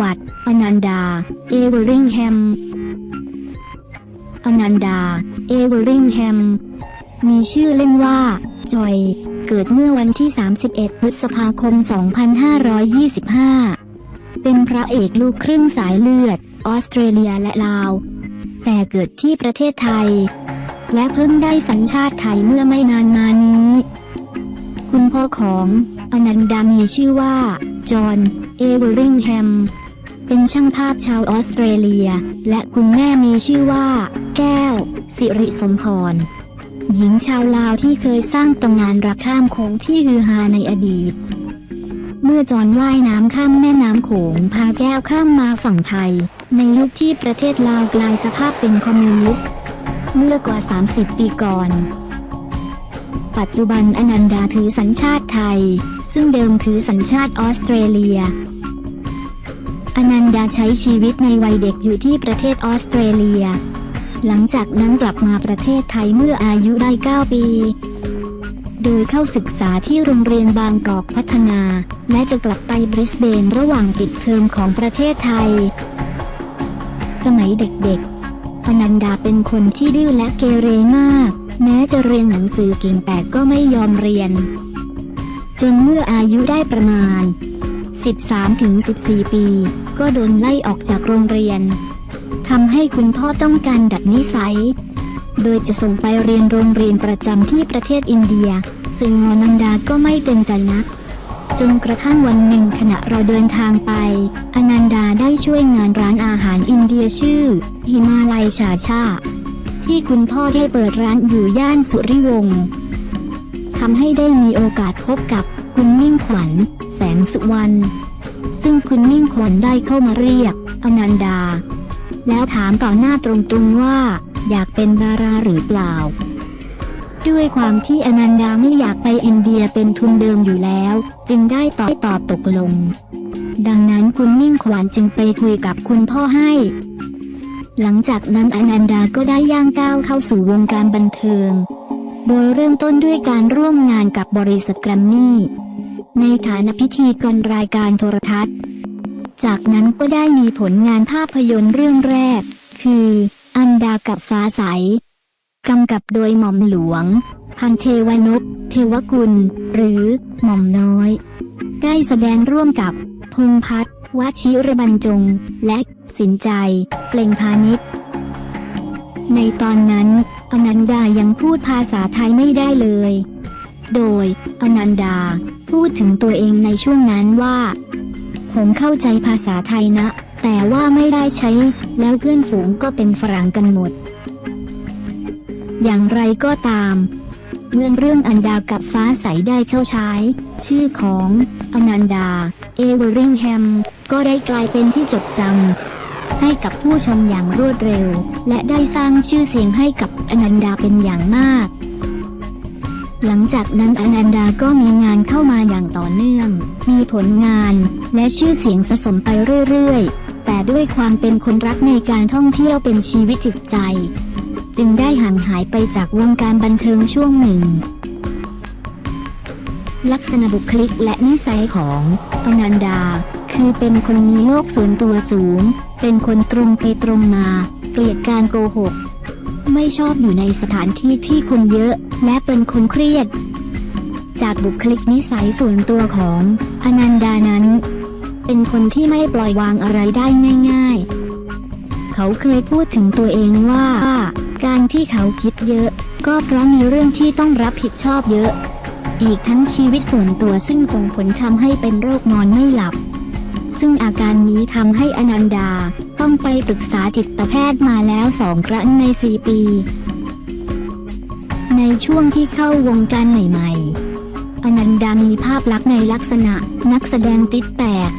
วัสดิ์อนันดา เอเวอริงแฮม อนันดา เอเวอริงแฮม มีชื่อเล่นว่า จอย เกิดเมื่อวันที่ 31 พฤษภาคม 2525 เป็นพระเอกลูกครึ่งสายเลือด ออสเตรเลียและลาว แต่เกิดที่ประเทศไทย และเพิ่งได้สัญชาติไทยเมื่อไม่นานมานี้ คุณพ่อของอนันดามีชื่อว่า จอห์น เอเวอริงแฮม เป็นช่างภาพชาวออสเตรเลีย และคุณแม่มีชื่อว่า แก้ว สิริสมพร หญิงชาวลาวที่เคยสร้างตำนานรักข้ามโขงที่ฮือฮาในอดีต เมื่อจอนว่ายน้ำข้ามแม่น้ำโขงพาแก้วข้ามมาฝั่งไทย ในยุคที่ประเทศลาวกลายสภาพเป็นคอมมิวนิสต์ เมื่อกว่า 30 ปีก่อน ปัจจุบันอนันดาถือสัญชาติไทย ซึ่งเดิมถือสัญชาติออสเตรเลีย อนันดาใช้ชีวิตในวัยเด็กอยู่ที่ประเทศออสเตรเลีย หลังจากนั้นกลับมาประเทศไทยเมื่ออายุได้ 9 ปี โดยเข้าศึกษาที่โรงเรียนบางกอกพัฒนา และจะกลับไปบริสเบนระหว่างปิดเทอมของประเทศไทย สมัยเด็กๆ อนันดาเป็นคนที่ดื้อและเกเรมาก แม้จะเรียนหนังสือเก่งแต่ก็ไม่ยอมเรียน จนเมื่ออายุได้ประมาณ 13-14 ปี ก็โดนไล่ออกจากโรงเรียนทำให้คุณพ่อต้องการดัดนิสัย โดยจะส่งไปเรียนโรงเรียนประจำที่ประเทศอินเดีย ซึ่งอนันดาก็ไม่เต็มใจนัก จนกระทั่งวันหนึ่งขณะเราเดินทางไป อนันดาได้ช่วยงานร้านอาหารอินเดียชื่อ หิมาลัยชาชา ที่คุณพ่อได้เปิดร้านอยู่ย่านสุริวงศ์ทำให้ได้มีโอกาสพบกับคุณมิ่งขวัญ แสงสุวรรณซึ่งคุณมิ่งขวัญได้เข้ามาเรียก อนันดา แล้วถามต่อหน้าตรงๆว่า อยากเป็นดาราหรือเปล่า ด้วยความที่อนันดาไม่อยากไปอินเดียเป็นทุนเดิมอยู่แล้ว จึงได้ตอบตอบตกลง ดังนั้นคุณมิ่งขวัญจึงไปคุยกับคุณพ่อให้ หลังจากนั้นอนันดาก็ได้ย่างก้าวเข้าสู่วงการบันเทิง โดยเริ่มต้นด้วยการร่วมงานกับบริษัทแกรมมี่ ในฐานะพิธีกรรายการโทรทัศน์ จากนั้นก็ได้มีผลงานภาพยนตร์เรื่องแรก คือ อันดากับฟ้าใส กำกับโดยหม่อมหลวง พันเทวนพเทวกุล หรือหม่อมน้อย ได้แสดงร่วมกับพงพัฒน์วชิรบรรจง และสินใจ เปล่งพาณิชย์ในตอนนั้น อนันดายังพูดภาษาไทยไม่ได้เลย โดย อนันดา พูดถึงตัวเองในช่วงนั้นว่า ผมเข้าใจภาษาไทยนะ แต่ว่าไม่ได้ใช้ แล้วเพื่อนฝูงก็เป็นฝรั่งกันหมด อย่างไรก็ตาม เมื่อเรื่องอันดากับฟ้าใสได้เข้าใช้ ชื่อของ อนันดา เอเวอริงแฮม ก็ได้กลายเป็นที่จดจำ ให้กับผู้ชมอย่างรวดเร็ว และได้สร้างชื่อเสียงให้กับอนันดาเป็นอย่างมาก หลังจากนั้นอนันดาก็มีงานเข้ามาอย่างต่อเนื่อง มีผลงานและชื่อเสียงสะสมไปเรื่อยๆ แต่ด้วยความเป็นคนรักในการท่องเที่ยวเป็นชีวิตจิตใจ จึงได้ห่างหายไปจากวงการบันเทิงช่วงหนึ่งลักษณะบุคลิกและนิสัยของอนันดา คือเป็นคนมีโลกส่วนตัวสูง เป็นคนตรงไปตรงมา เกลียดการโกหก ไม่ชอบอยู่ในสถานที่ที่คนเยอะ และเป็นคนเครียด จากบุคลิกนิสัยส่วนตัวของอนันดานั้น เป็นคนที่ไม่ปล่อยวางอะไรได้ง่าย ๆ เขาเคยพูดถึงตัวเองว่า การที่เขาคิดเยอะ ก็เพราะมีเรื่องที่ต้องรับผิดชอบเยอะ อีกทั้งชีวิตส่วนตัวซึ่งส่งผลทำให้เป็นโรคนอนไม่หลับ ซึ่งอาการนี้ทำให้อนันดาต้องไปปรึกษาจิตแพทย์มาแล้วสองครั้งในสี่ปี ในช่วงที่เข้าวงการใหม่ ๆ อนันดามีภาพลักษณ์ในลักษณะนักแสดงติดแตก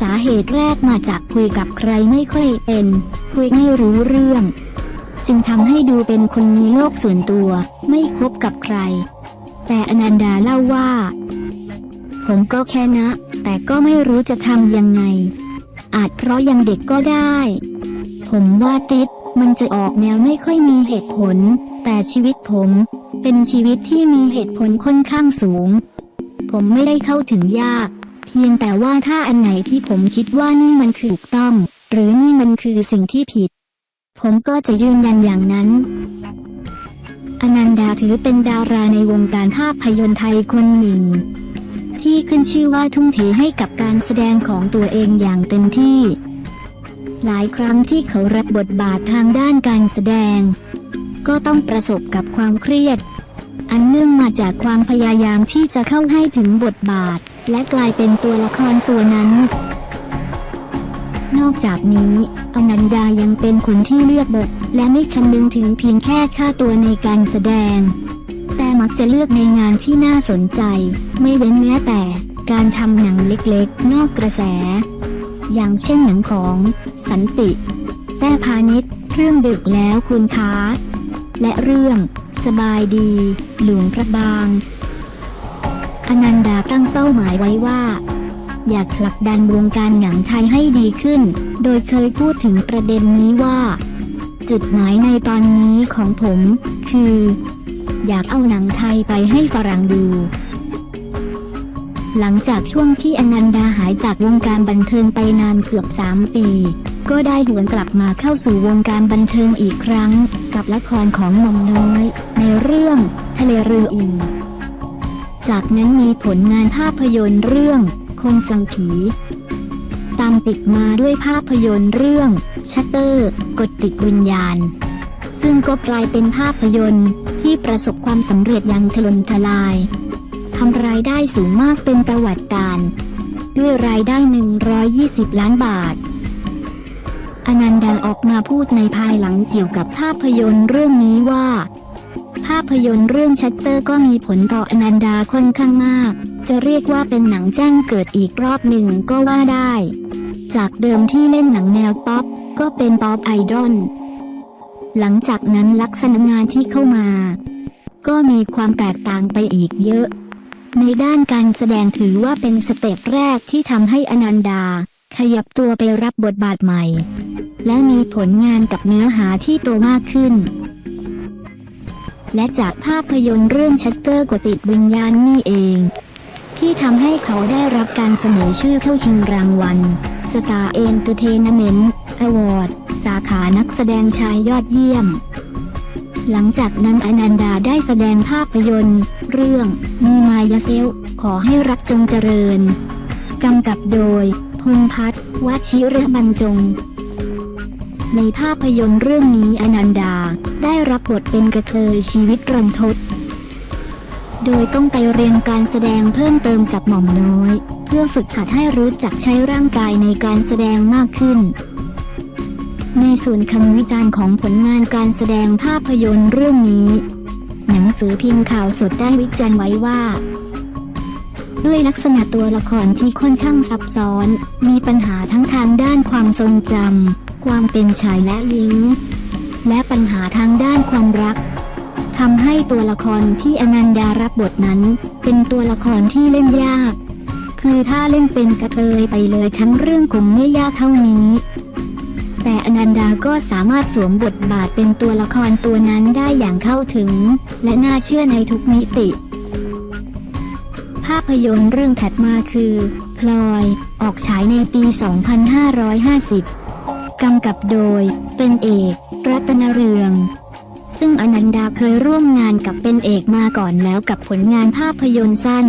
สาเหตุแรกมาจากคุยกับใครไม่ค่อยเป็น คุยไม่รู้เรื่อง จึงทำให้ดูเป็นคนมีโลกส่วนตัว ไม่คบกับใคร แต่อนันดาเล่าว่า ผมก็แค่นะ แต่ก็ไม่รู้จะทำยังไง อาจเพราะยังเด็กก็ได้ ผมว่าติดมันจะออกแนวไม่ค่อยมีเหตุผล แต่ชีวิตผม เป็นชีวิตที่มีเหตุผลค่อนข้างสูง ผมไม่ได้เข้าถึงยาก เพียงแต่ว่าถ้าอันไหนที่ผมคิดว่านี่มันคือถูกต้อง หรือนี่มันคือสิ่งที่ผิด ผมก็จะยืนยันอย่างนั้นอนันดาถือเป็นดาราในวงการภาพยนตร์ไทยคนหนึ่ง ที่ขึ้นชื่อว่าทุ่มเทให้กับการแสดงของตัวเองอย่างเต็มที่ หลายครั้งที่เขารับบทบาททางด้านการแสดง ก็ต้องประสบกับความเครียด อันเนื่องมาจากความพยายามที่จะเข้าให้ถึงบทบาท และกลายเป็นตัวละครตัวนั้น นอกจากนี้อนันดายังเป็นคนที่เลือกบท และไม่คำนึงถึงเพียงแค่ค่าตัวในการแสดง มักจะเลือกในงานที่น่าสนใจ ไม่เว้นแม้แต่ การทำหนังเล็กๆ นอกกระแส อย่างเช่นหนังของสันติ แต้พาณิชย์เรื่องดึกแล้วคุณค้า และเรื่อง สบายดี หลวงพระบาง อนันดาตั้งเป้าหมายไว้ว่าอยากผลักดันวงการหนังไทยให้ดีขึ้น โดยเคยพูดถึงประเด็นนี้ว่า จุดหมายในตอนนี้ของผม คือ อยากเอาหนังไทยไปให้ฝรั่งดู หลังจากช่วงที่อนันดาหายจากวงการบันเทิงไปนานเกือบ 3 ปี ก็ได้หวนกลับมาเข้าสู่วงการบันเทิงอีกครั้ง กับละครของหม่อมน้อย ในเรื่อง ทะเลเรืออิน จากนั้นมีผลงานภาพยนตร์เรื่อง คนสังผี ตามติดมาด้วยภาพยนตร์เรื่อง ชัตเตอร์ กดติดวิญญาณซึ่งก็กลายเป็นภาพยนตร์ ที่ประสบความสำเร็จอย่างถล่มทลายทำรายได้สูงมากเป็นประวัติการ์ด้วยรายได้ 120 ล้านบาท อนันดาออกมาพูดในภายหลังเกี่ยวกับภาพยนตร์เรื่องนี้ว่า ภาพยนตร์เรื่องชัตเตอร์ก็มีผลต่ออนันดาค่อนข้างมาก จะเรียกว่าเป็นหนังแจ้งเกิดอีกรอบหนึ่งก็ว่าได้ จากเดิมที่เล่นหนังแนวป๊อปก็เป็นป๊อปไอดอล หลังจากนั้นลักษณะงานที่เข้ามา ก็มีความแตกต่างไปอีกเยอะ ในด้านการแสดงถือว่าเป็นสเต็ปแรกที่ทำให้อนันดา ขยับตัวไปรับบทบาทใหม่ และมีผลงานกับเนื้อหาที่โตมากขึ้น และจากภาพยนตร์เรื่องชัตเตอร์กดติดวิญญาณนี่เอง ที่ทำให้เขาได้รับการเสนอชื่อเข้าชิงรางวัล Star Entertainment Award สาขานักแสดงชายยอดเยี่ยม หลังจากนั้นอนันดาได้แสดงภาพยนตร์ เรื่องมีมายาเซล ขอให้รักจงเจริญ กำกับโดย พงพัฒน์วชิระบรรจง ในภาพยนตร์เรื่องนี้อนันดาได้รับบทเป็นกระเทยชีวิตรันทดโดยต้องไปเรียนการแสดงเพิ่มเติมกับหม่อมน้อย พื่อฝึกหัดให้รู้จักใช้ร่างกายในการแสดงมากขึ้น ในส่วนคำวิจารณ์ของผลงานการแสดงภาพยนตร์เรื่องนี้ หนังสือพิมพ์ข่าวสดได้วิจารณ์ไว้ว่า ด้วยลักษณะตัวละครที่ค่อนข้างซับซ้อน มีปัญหาทั้งทางด้านความทรงจำความเป็นชายและหญิง และปัญหาทางด้านความรักทำให้ตัวละครที่อนันดารับบทนั้น เป็นตัวละครที่เล่นยาก คือถ้าเล่นเป็นกระเทยไปเลยทั้งเรื่องคงไม่ยากเท่านี้ แต่อนันดาก็สามารถสวมบทบาทเป็นตัวละครตัวนั้นได้อย่างเข้าถึง และน่าเชื่อในทุกมิติ ภาพยนตร์เรื่องถัดมาคือพลอย ออกฉายในปี 2550 กำกับโดย เป็นเอก รัตนเรืองซึ่งอนันดาเคยร่วมงานกับเป็นเอกมาก่อนแล้วกับผลงานภาพยนตร์สั้น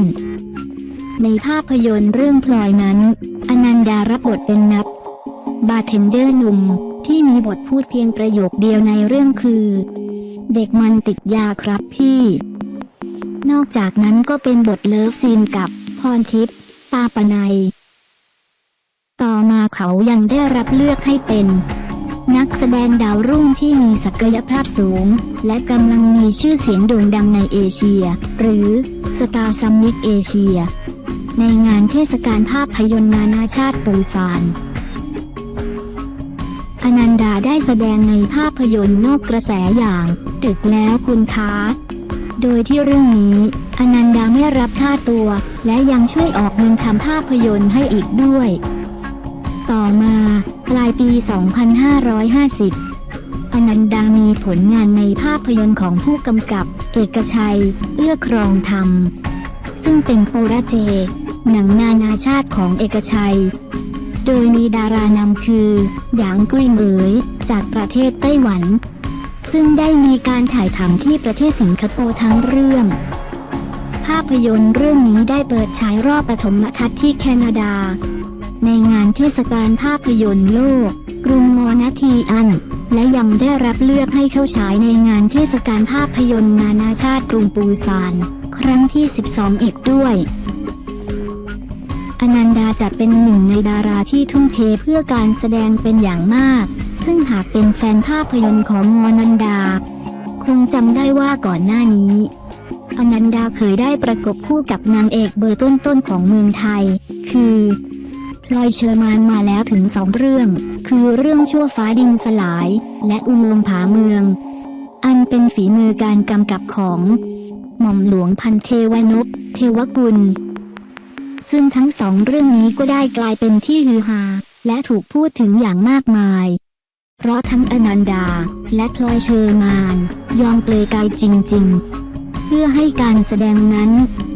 ในภาพยนตร์เรื่องพลอยนั้น อนันดารับบทเป็นนักบาร์เทนเดอร์หนุ่มที่มีบทพูดเพียงประโยคเดียวในเรื่องคือ เด็กมันติดยาครับพี่ นอกจากนั้นก็เป็นบทเลิฟซีนกับพรทิพย์ตาปนัย ต่อมาเขายังได้รับเลือกให้เป็น นักแสดงดาวรุ่งที่มีศักยภาพสูง และกำลังมีชื่อเสียงโด่งดังในเอเชีย หรือสตาร์ซัมมิตเอเชีย ในงานเทศกาลภาพยนตร์นานาชาติปูซานอนันดาได้แสดงในภาพยนตร์นอกกระแสอย่างตึกแล้วคุณค้าโดยที่เรื่องนี้อนันดาไม่รับค่าตัว และยังช่วยออกเงินทำภาพยนตร์ให้อีกด้วย ต่อมาปลายปี 2550 อนันดามีผลงานในภาพยนตร์ของผู้กำกับ เอกชัย เอื้อครองธรรม ซึ่งเป็นโปรเจกต์ หนังนานาชาติของเอกชัย โดยมีดารานำคือ หยางกุ้ยเหมย จากประเทศไต้หวัน ซึ่งได้มีการถ่ายทำที่ประเทศสิงคโปร์ทั้งเรื่อง ภาพยนตร์เรื่องนี้ได้เปิดฉายรอบปฐมทัศน์ที่แคนาดา ในงานเทศกาลภาพยนตร์โลก กรุงมอนาทีอัน และยังได้รับเลือกให้เข้าฉายในงานเทศกาลภาพยนตร์นานาชาติกรุงปูซาน ครั้งที่ 12 อีกด้วย อนันดาจะเป็นหนึ่งในดาราที่ทุ่มเทเพื่อการแสดงเป็นอย่างมาก ซึ่งหากเป็นแฟนภาพยนตร์ของงอนันดา คงจำได้ว่าก่อนหน้านี้อนันดาเคยได้ประกบคู่กับนางเอกเบอร์ต้นๆของเมืองไทย คือพลอยเชอร์มานมาแล้วถึงสองเรื่อง คือเรื่องชั่วฟ้าดินสลาย และอุโมงผาเมือง อันเป็นฝีมือการกำกับของ หม่อมหลวงพันเทวนพเทวกุล ซึ่งทั้งสองเรื่องนี้ก็ได้กลายเป็นที่ฮือฮา และถูกพูดถึงอย่างมากมาย เพราะทั้งอนันดา และพลอยเชอร์มาน ยอมเปลยกายจริง ๆ เพื่อให้การแสดงนั้น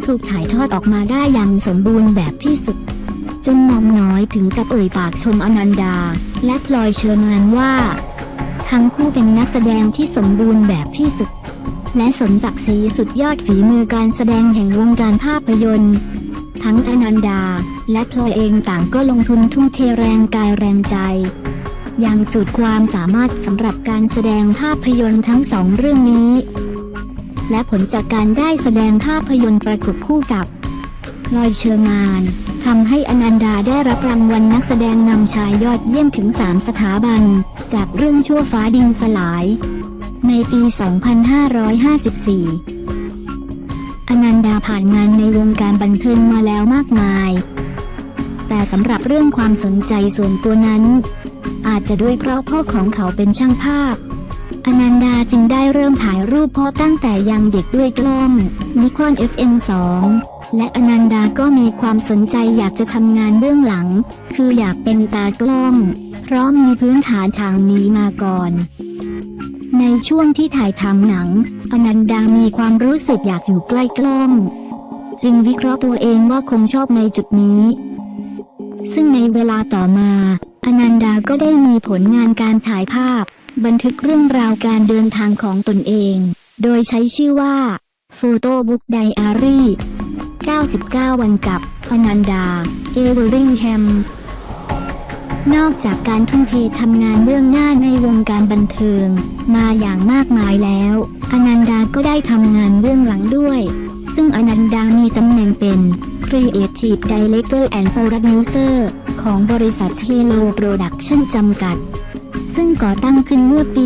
ถูกถ่ายทอดออกมาได้อย่างสมบูรณ์แบบที่สุด จนมอมน้อยถึงกับเอ่ยปากชมอนันดา และพลอยเชอร์มานว่า ทั้งคู่เป็นนักแสดงที่สมบูรณ์แบบที่สุดและสมศักดิ์ศรีสุดยอดฝีมือการแสดงแห่งวงการภาพยนตร์ ทั้งอนันดา และพลอยเองต่างก็ลงทุนทุ่มเทแรงกายแรงใจ อย่างสุดความสามารถสำหรับการแสดงภาพยนตร์ทั้งสองเรื่องนี้ และผลจากการได้แสดงภาพยนตร์ประกบคู่กับพลอยเชอร์มานทำให้อนันดาได้รับรางวัลนักแสดงนำชายยอดเยี่ยมถึง 3 สถาบัน จากเรื่องชั่วฟ้าดินสลาย ในปี 2554 อนันดาผ่านงานในวงการบันเทิงมาแล้วมากมาย แต่สำหรับเรื่องความสนใจส่วนตัวนั้น อาจจะด้วยเพราะพ่อของเขาเป็นช่างภาพ อนันดาจึงได้เริ่มถ่ายรูปพ่อตั้งแต่ยังเด็กด้วยกล้องนิคอน FM2 และอนันดาก็มีความสนใจอยากจะทำงานเบื้องหลัง คืออยากเป็นตากล้อง เพราะมีพื้นฐานทางนี้มาก่อน ในช่วงที่ถ่ายทำหนัง อนันดามีความรู้สึกอยากอยู่ใกล้กล้อง จึงวิเคราะห์ตัวเองว่าคงชอบในจุดนี้ ซึ่งในเวลาต่อมา อนันดาก็ได้มีผลงานการถ่ายภาพ บันทึกเรื่องราวการเดินทางของตนเอง โดยใช้ชื่อว่า Photo Book Diary 99 วันกับอนันดา เอเวอริงแฮม นอกจากการทุ่มเททำงานเบื้องหน้าในวงการบันเทิง มาอย่างมากมายแล้ว อนันดาก็ได้ทำงานเบื้องหลังด้วย ซึ่งอนันดามีตำแหน่งเป็น Creative Director and Producer ของบริษัท Hello Production จำกัด ซึ่งก่อตั้งขึ้นเมื่อปี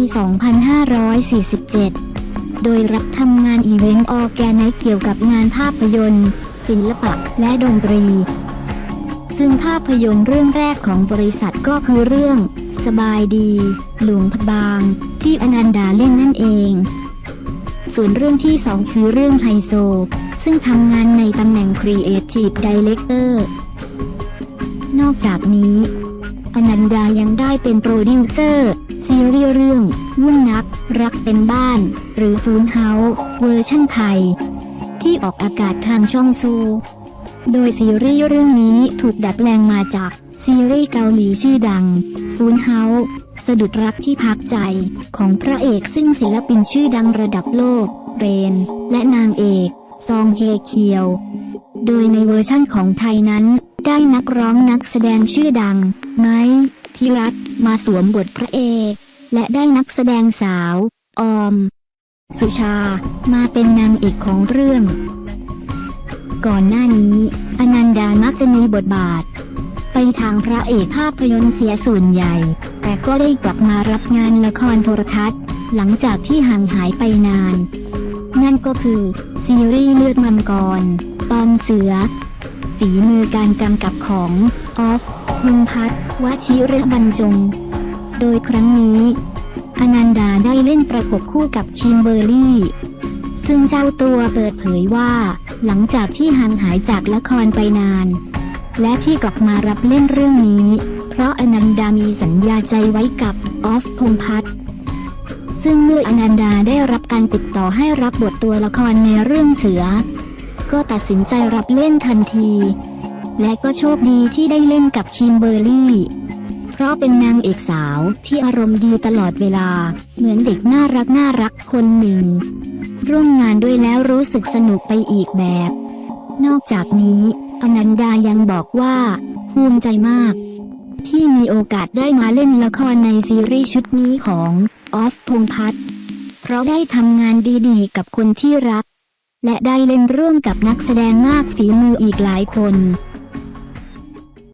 2547 โดยรับทำงานอีเวนต์ออแกไนเกี่ยวกับงานภาพยนตร์ ศิลปะและดนตรี ซึ่งภาพยนตร์เรื่องแรกของบริษัทก็คือเรื่อง สบายดี หลวงพะบาง ที่อนันดาเล่นนั่นเอง ส่วนเรื่องที่สองคือเรื่องไฮโซ ซึ่งทำงานในตำแหน่ง Creative Director นอกจากนี้ อนันดายังได้เป็นโปรดิวเซอร์ซีรีส์เรื่องวุ่นนัก รักเต็มบ้าน หรือฟูนเฮาเวอร์ชั่นไทย ที่ออกอากาศทางช่องซู โดยซีรีส์เรื่องนี้ถูกดัดแปลงมาจากซีรีส์เกาหลีชื่อดัง ฟูนเฮาสะดุดรักที่พักใจของพระเอกซึ่งศิลปินชื่อดังระดับโลก เรน และนางเอก ซองเฮเคียว โดยในเวอร์ชั่นของไทยนั้น ได้นักร้องนักแสดงชื่อดัง ไม้พิรัตมาสวมบทพระเอก และได้นักแสดงสาว ออม สุชา มาเป็นนางเอกของเรื่อง ก่อนหน้านี้ อนันดามักจะมีบทบาท ไปทางพระเอกภาพยนตร์เสียส่วนใหญ่ แต่ก็ได้กลับมารับงานละครโทรทัศน์ หลังจากที่ห่างหายไปนาน นั่นก็คือ ซีรีส์เลือดมังกร ตอนเสือ ฝีมือการกำกับของออฟมุงพัฒน์วชิระบรรจง โดยครั้งนี้ อนันดาได้เล่นประกบคู่กับคิมเบอร์รี่ ซึ่งเจ้าตัวเปิดเผยว่า หลังจากที่ห่างหายจากละครไปนาน และที่กลับมารับเล่นเรื่องนี้ เพราะอนันดามีสัญญาใจไว้กับออฟพงพัฒน์ซึ่งเมื่ออนันดาได้รับการติดต่อให้รับบทตัวละครในเรื่องเสือ ก็ตัดสินใจรับเล่นทันที และก็โชคดีที่ได้เล่นกับคิมเบอร์รี่ เพราะเป็นนางเอกสาวที่อารมณ์ดีตลอดเวลา เหมือนเด็กน่ารักน่ารักคนหนึ่ง ร่วมงานด้วยแล้วรู้สึกสนุกไปอีกแบบ นอกจากนี้อนันดายังบอกว่า ภูมิใจมาก ที่มีโอกาสได้มาเล่นละครในซีรีส์ชุดนี้ของออฟพงพัฒน์เพราะได้ทำงานดีๆ กับคนที่รัก และได้เล่นร่วมกับนักแสดงมากฝีมืออีกหลายคน